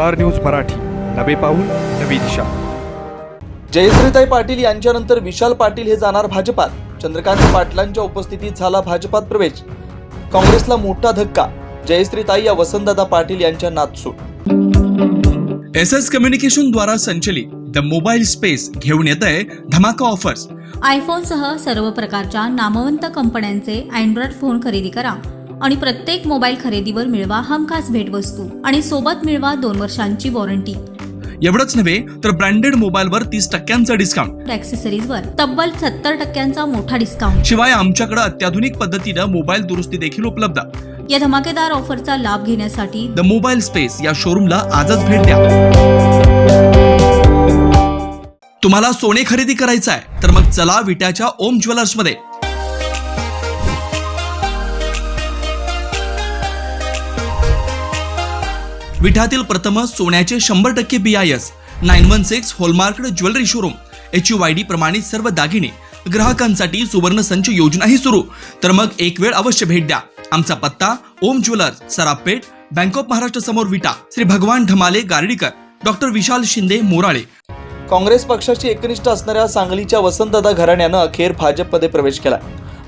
Star news Marathi. नवे पाऊल नवी दिशा. जयश्रीताई पाटील यांच्यानंतर विशाल पाटील हे जाणार भाजपात. चंद्रकांत पाटलांच्या उपस्थितीत झाला भाजपात प्रवेश. काँग्रेसला मोठा धक्का. जयश्रीताई या वसंतदादा पाटील यांच्या नातसूट एस एस कम्युनिकेशन द्वारा संचलित द मोबाईल स्पेस घेऊन येत आहे धमाका ऑफर्स. आयफोनसह सर्व प्रकारच्या नामवंत कंपन्यांचे अँड्रॉइड फोन खरेदी करा. आणि प्रत्येक मोबाईल खरेदीवर मिळवा हमखास भेटवस्तू आणि सोबत मिळवा दोन वर्षांची वॉरंटी. एवढंच नव्हे तर ब्रँडेड मोबाईलवर तीस टक्क्यांचा डिस्काउंट ॲक्सेसरीजवर तब्बल सत्तर टक्क्यांचा मोठा डिस्काउंट शिवाय आमच्याकडे अत्याधुनिक पद्धतीनं मोबाईल दुरुस्ती देखील उपलब्ध. या धमाकेदार ऑफरचा लाभ घेण्यासाठी द मोबाईल स्पेस या शोरूमला आजच भेट द्या. तुम्हाला सोने खरेदी करायचं आहे तर मग चला विट्याच्या ओम ज्वेलर्स विठातील प्रथम सोन्याचे शंभर टक्के B I S nine one six hallmarked jewellery showroom H U Y D प्रमाणित सर्व दागिने ग्राहकांसाठी सुवर्ण संच योजनाही सुरू. तर मग एक वेळ अवश्य भेट द्या. आमचा पत्ता Om jewellers Sarapeth bank of Maharashtra समोर विटा श्री भगवान ढमाले गार्डीकर डॉक्टर विशाल शिंदे मोराळे. काँग्रेस पक्षाची एकनिष्ठ असणाऱ्या सांगलीच्या वसंतदादा घराण्यानं अखेर भाजपमध्ये प्रवेश केला.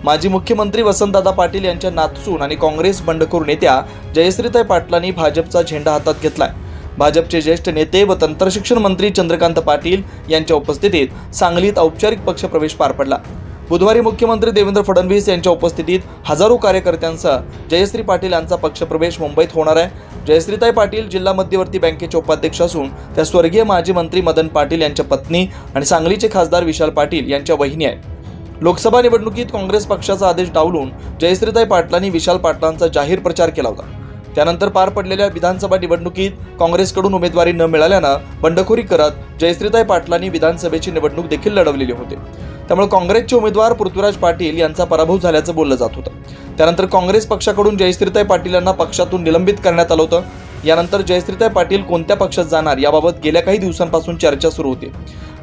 माजी मुख्यमंत्री वसंतदादा पाटील यांच्या नातसून आणि काँग्रेस बंडखोर नेत्या जयश्रीताई पाटलांनी भाजपचा झेंडा हातात घेतलाय. भाजपचे ज्येष्ठ नेते व तंत्रशिक्षण मंत्री चंद्रकांत पाटील यांच्या उपस्थितीत सांगलीत औपचारिक पक्षप्रवेश पार पडला. बुधवारी मुख्यमंत्री देवेंद्र फडणवीस यांच्या उपस्थितीत हजारो कार्यकर्त्यांसह जयश्री पाटील यांचा पक्षप्रवेश मुंबईत होणार आहे. जयश्रीताई पाटील जिल्हा मध्यवर्ती बँकेचे उपाध्यक्ष असून त्या स्वर्गीय माजी मंत्री मदन पाटील यांच्या पत्नी आणि सांगलीचे खासदार विशाल पाटील यांच्या वहिनी आहेत. लोकसभा निवडणुकीत काँग्रेस पक्षाचा आदेश डावलून जयश्रीताई पाटलांनी विशाल पाटलांचा जाहीर प्रचार केला होता. त्यानंतर पार पडलेल्या विधानसभा निवडणुकीत काँग्रेसकडून उमेदवारी न मिळाल्यानं बंडखोरी करत जयश्रीताई पाटलांनी विधानसभेची निवडणूक देखील लढवलेली होती. त्यामुळे काँग्रेसचे उमेदवार पृथ्वीराज पाटील यांचा पराभव झाल्याचं बोललं जात होतं. त्यानंतर काँग्रेस पक्षाकडून जयश्रीताई पाटील यांना पक्षातून निलंबित करण्यात आलं होतं. यानंतर जयश्रीताई पाटील कोणत्या पक्षात जाणार याबाबत गेल्या काही दिवसांपासून चर्चा सुरू होती.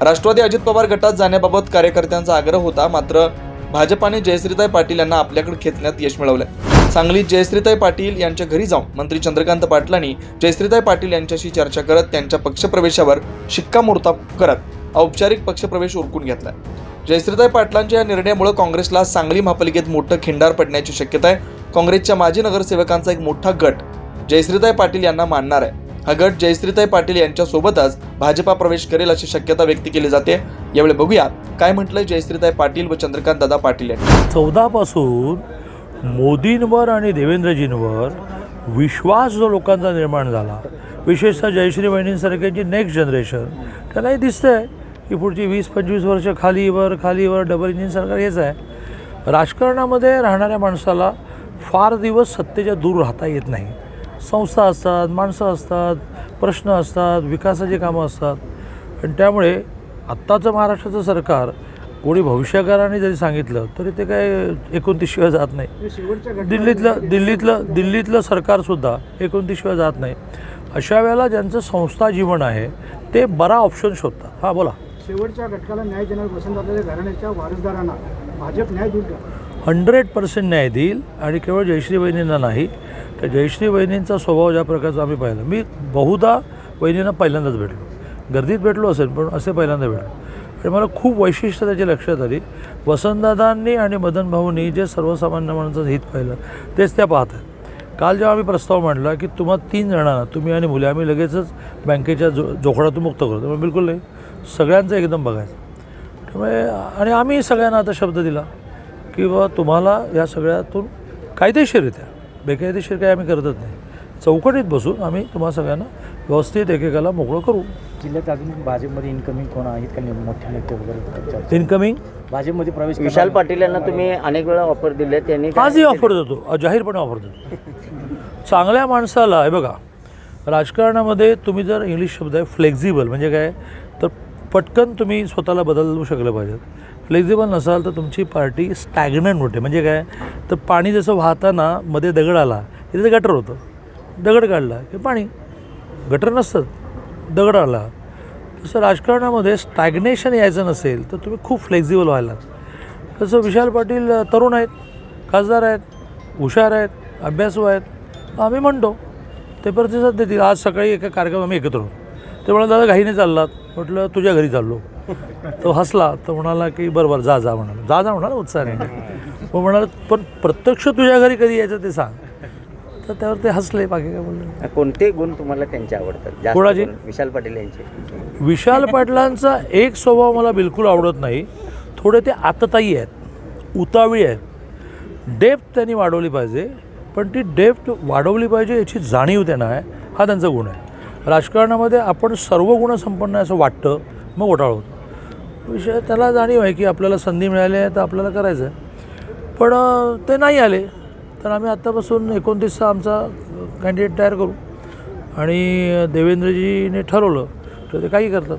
राष्ट्रवादी अजित पवार गटात जाण्याबाबत कार्यकर्त्यांचा आग्रह होता मात्र भाजपाने जयश्रीताई पाटील यांना आपल्याकडे खेचण्यात यश मिळवलंय. सांगलीत जयश्रीताई पाटील यांच्या घरी जाऊन मंत्री चंद्रकांत पाटलांनी जयश्रीताई पाटील यांच्याशी चर्चा करत त्यांच्या पक्षप्रवेशावर शिक्कामोर्तब करत औपचारिक पक्षप्रवेश उरकून घेतला जयश्रीताई पाटलांच्या या निर्णयामुळे काँग्रेसला सांगली महापालिकेत मोठं खिंडार पडण्याची शक्यता आहे. काँग्रेसच्या माजी नगरसेवकांचा एक मोठा गट जयश्रीताई पाटील यांना मानणार आहे. हा गट जयश्रीताई पाटील यांच्यासोबतच भाजपा प्रवेश करेल अशी शक्यता व्यक्त केली जाते. यावेळी बघूया काय म्हटलंय जयश्रीताई पाटील व चंद्रकांत दादा पाटील यांनी. चौदापासून मोदींवर आणि देवेंद्रजींवर विश्वास जो लोकांचा निर्माण झाला विशेषतः जयश्री बहिणींसारख्यांची नेक्स्ट जनरेशन त्यालाही दिसतंय की पुढची वीस पंचवीस वर्ष खालीवर खालीवर डबल इंजिन सरकार हेच आहे. राजकारणामध्ये राहणाऱ्या माणसाला फार दिवस सत्तेच्या दूर राहता येत नाही. संस्था असतात माणसं असतात प्रश्न असतात विकासाची कामं असतात. आणि त्यामुळे आत्ताचं महाराष्ट्राचं सरकार कोणी भविष्यकाराने जरी सांगितलं तरी ते काय एकोणतीसशिवाय जात नाही. दिल्लीतलं दिल्लीतलं दिल्लीतलं सरकारसुद्धा एकोणतीसशिवाय जात नाही. अशा वेळेला ज्यांचं संस्था जीवन आहे ते बरा ऑप्शन शोधतात. हां बोला. शेवटच्या घटकाला न्याय वसंतदादाच्या घराण्याच्या वारसदारांना भाजप न्याय देईल हंड्रेड पर्सेंट न्याय देईल आणि केवळ जयश्री वहिनींना नाही तर जयश्री वहिनींचा स्वभाव ज्या प्रकारचा आम्ही पाहिला. मी बहुधा वहिनींना पहिल्यांदाच भेटलो. गर्दीत भेटलो असेल पण असे पहिल्यांदा भेटलो. आणि मला खूप वैशिष्ट्य त्याची लक्षात आली. वसंतदादांनी आणि मदन भाऊंनी जे सर्वसामान्य माणसाचं हित पाहिलं तेच त्या पाहत आहेत. काल जेव्हा आम्ही प्रस्ताव मांडला की तुम्हा तीन जणांना तुम्ही आणि मुले आम्ही लगेचच बँकेच्या जो जोखडातून मुक्त करतो त्यामुळे बिलकुल नाही. सगळ्यांचं एकदम बघायचं. त्यामुळे आणि आम्ही सगळ्यांना आता शब्द दिला की बाबा तुम्हाला या सगळ्यातून कायदेशीररित्या बेकायदेशीर काही आम्ही करतच नाही. चौकटीत बसून आम्ही तुम्हा सगळ्यांना व्यवस्थित एकेकाला मोकळं करू. जिल्ह्यात अजून भाजपमध्ये इन्कमिंग कोण आहेत का? मोठे नेते वगैरे. इन्कमिंग भाजपमध्ये प्रवेश विशाल पाटील यांना तुम्ही अनेक वेळा ऑफर दिले त्यांनी काय आजही? ऑफर देतो. जाहीरपणे ऑफर देतो. चांगल्या माणसाला हे बघा राजकारणामध्ये तुम्ही जर इंग्लिश शब्द आहे फ्लेक्झिबल म्हणजे काय? तर पटकन तुम्ही स्वतःला बदलू शकलं पाहिजेत. फ्लेक्झिबल नसाल तर तुमची पार्टी स्टॅग्नंट होते. म्हणजे काय? तर पाणी जसं वाहताना मध्ये दगड आला तिथे गटर होतं. दगड काढला. की पाणी गटर नसतं. दगड आला. तसं राजकारणामध्ये स्टॅग्नेशन यायचं नसेल तर तुम्ही खूप फ्लेक्झिबल व्हायला. तसं विशाल पाटील तरुण आहेत खासदार आहेत हुशार आहेत अभ्यासू आहेत. आम्ही म्हणतो ते प्रतिसाद देतील. आज सकाळी एका कार्यक्रम आम्ही एकत्र होतो. ते म्हणाले दादा घाईने चाललात. म्हटलं तुझ्या घरी चाललो. तो हसला. तर म्हणाला की बरं बरं जा जा. म्हणाला. जा जा म्हणाला उत्साहाने. मग म्हणाला पण प्रत्यक्ष तुझ्या घरी कधी यायचं ते सांग. तर त्यावर ते हसले बाकी काय बोलले कोणते गुण तुम्हाला त्यांचे आवडतात? जास्त कोणाचे? करून? विशाल पाटील यांचे. विशाल पाटलांचा एक स्वभाव मला बिलकुल आवडत नाही. थोडे ते आतताई आहेत उतावळी आहेत. डेप्थ त्यांनी वाढवली पाहिजे पण ती डेप्थ वाढवली पाहिजे याची जाणीव त्यांना आहे. हा त्यांचा गुण आहे. राजकारणामध्ये आपण सर्व गुण संपन्न आहे असं वाटतं मग घोटाळा होतो. विषय त्याला जाणीव आहे की आपल्याला संधी मिळाली आहे तर आपल्याला करायचं आहे. पण अं, ते नाही आले. तर आम्ही आत्तापासून एकोणतीसचा आमचा कॅन्डिडेट तयार करू. आणि देवेंद्रजीने ठरवलं तर ते काही करतात.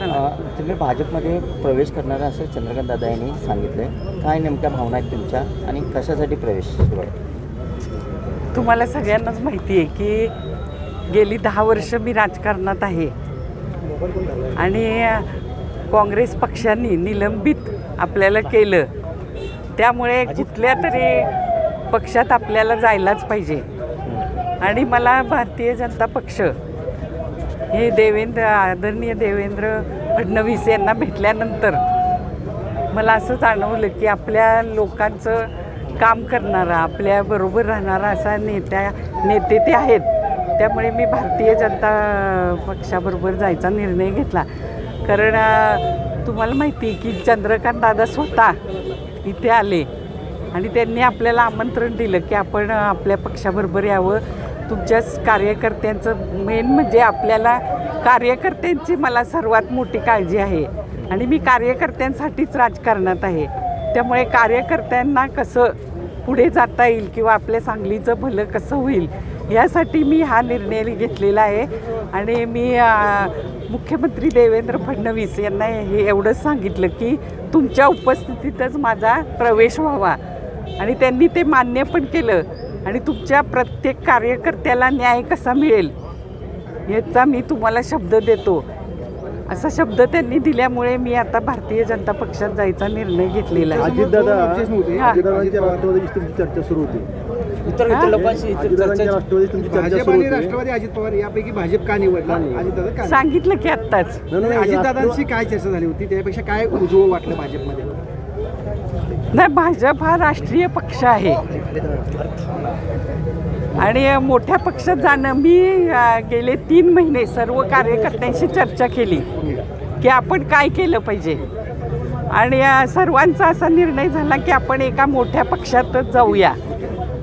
अ, तुम्ही भाजपमध्ये प्रवेश करणार असं चंद्रकांत दादा यांनी सांगितलं. काय नेमक्या भावना आहेत तुमच्या आणि कशासाठी प्रवेश सुरू आहे? तुम्हाला सगळ्यांनाच माहिती आहे की गेली दहा वर्ष मी राजकारणात आहे. आणि काँग्रेस पक्षाने निलंबित आपल्याला केलं. त्यामुळे कुठल्या तरी पक्षात आपल्याला जायलाच पाहिजे. आणि मला भारतीय जनता पक्ष हे देवेंद्र आदरणीय देवेंद्र फडणवीस यांना भेटल्यानंतर मला असं जाणवलं की आपल्या लोकांचं काम करणारा आपल्याबरोबर राहणारा असा नेत्या नेते ते आहेत. त्यामुळे मी भारतीय जनता पक्षाबरोबर जायचा निर्णय घेतला. कारण तुम्हाला माहिती आहे की चंद्रकांत दादा स्वतः इथे आले आणि त्यांनी आपल्याला आमंत्रण दिलं की आपण आपल्या पक्षाबरोबर यावं. तुमच्याच कार्यकर्त्यांचं मेन म्हणजे आपल्याला कार्यकर्त्यांची मला सर्वात मोठी काळजी आहे. आणि मी कार्यकर्त्यांसाठीच राजकारणात आहे. त्यामुळे कार्यकर्त्यांना कसं पुढे जाता येईल किंवा आपल्या सांगलीचं भलं कसं होईल यासाठी मी हा निर्णय घेतलेला आहे. आणि मी मुख्यमंत्री देवेंद्र फडणवीस यांना हे एवढंच सांगितलं की तुमच्या उपस्थितीतच माझा प्रवेश व्हावा. आणि त्यांनी ते मान्य पण केलं. आणि तुमच्या प्रत्येक कार्यकर्त्याला न्याय कसा मिळेल याचा मी तुम्हाला शब्द देतो. असा शब्द त्यांनी दिल्यामुळे मी आता भारतीय जनता पक्षात जायचा निर्णय घेतलेला आहे. चर्चा सुरू होती. तुमची चर्चा सुरू होती. राष्ट्रवादी अजित पवार यापैकी भाजप का निवडला? अजितदादा का सांगितलं की आत्ताच. अजितदादांची काय चर्चा झाली होती? त्यापेक्षा काय उजवं वाटलं भाजपमध्ये? नाही भाजप हा राष्ट्रीय पक्ष आहे. आणि मोठ्या पक्षात जाणं मी अ, गेले तीन महिने सर्व कार्यकर्त्यांशी चर्चा केली की आपण काय केलं पाहिजे. आणि अ, सर्वांचा असा निर्णय झाला की आपण एका मोठ्या पक्षातच जाऊया.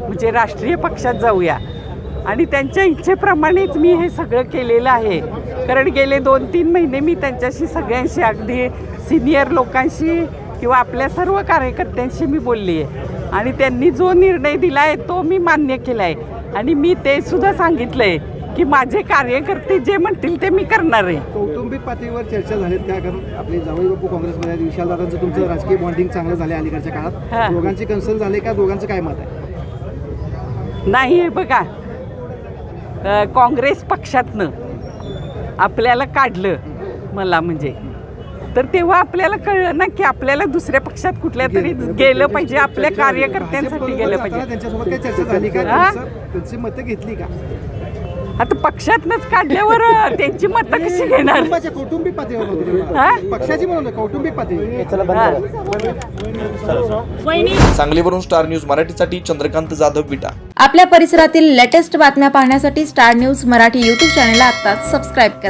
म्हणजे राष्ट्रीय पक्षात जाऊया. आणि त्यांच्या इच्छेप्रमाणेच मी हे सगळं केलेलं आहे. कारण गेले दोन तीन महिने मी त्यांच्याशी सगळ्यांशी अगदी सिनियर लोकांशी किंवा आपल्या सर्व कार्यकर्त्यांशी मी बोलली आहे आणि त्यांनी जो निर्णय दिला आहे तो मी मान्य केला आहे आणि मी ते सुद्धा सांगितलं आहे की माझे कार्यकर्ते जे म्हणतील ते मी करणार आहे. कौटुंबिक पातळीवर चर्चा झालीत का कारण आपले जावई बापू काँग्रेसमध्ये विशालदादांचं तुमचं राजकीय बॉन्डिंग चांगलं झालं अलीकडच्या. काळात. दोघांचे कन्सर्न झाले का? दोघांचं काय मत आहे? नाही हे बघा. काँग्रेस पक्षातनं आपल्याला काढलं मला म्हणजे. तर तेव्हा आपल्याला कळलं ना की आपल्याला दुसऱ्या पक्षात कुठल्या तरी गेलं पाहिजे. आपल्या कार्यकर्त्यांसाठी गेलं पाहिजे. त्यांच्यासोबत काही चर्चा झाली का? त्यांची मतं घेतली का? आता पक्षातनंच काढल्यावर त्यांची मतं कशी घेणार? कुटुंबाच्या कौटुंबिक पातळीवर हा? पक्षाची म्हणून नाही, कौटुंबिक पातळी हा. सांगलीवरून स्टार न्यूज मराठीसाठी चंद्रकांत जाधव विटा. आपल्या परिसरातील लेटेस्ट बातम्या पाहण्यासाठी स्टार न्यूज मराठी यूट्यूब चॅनलला आत्ताच सबस्क्राईब करा.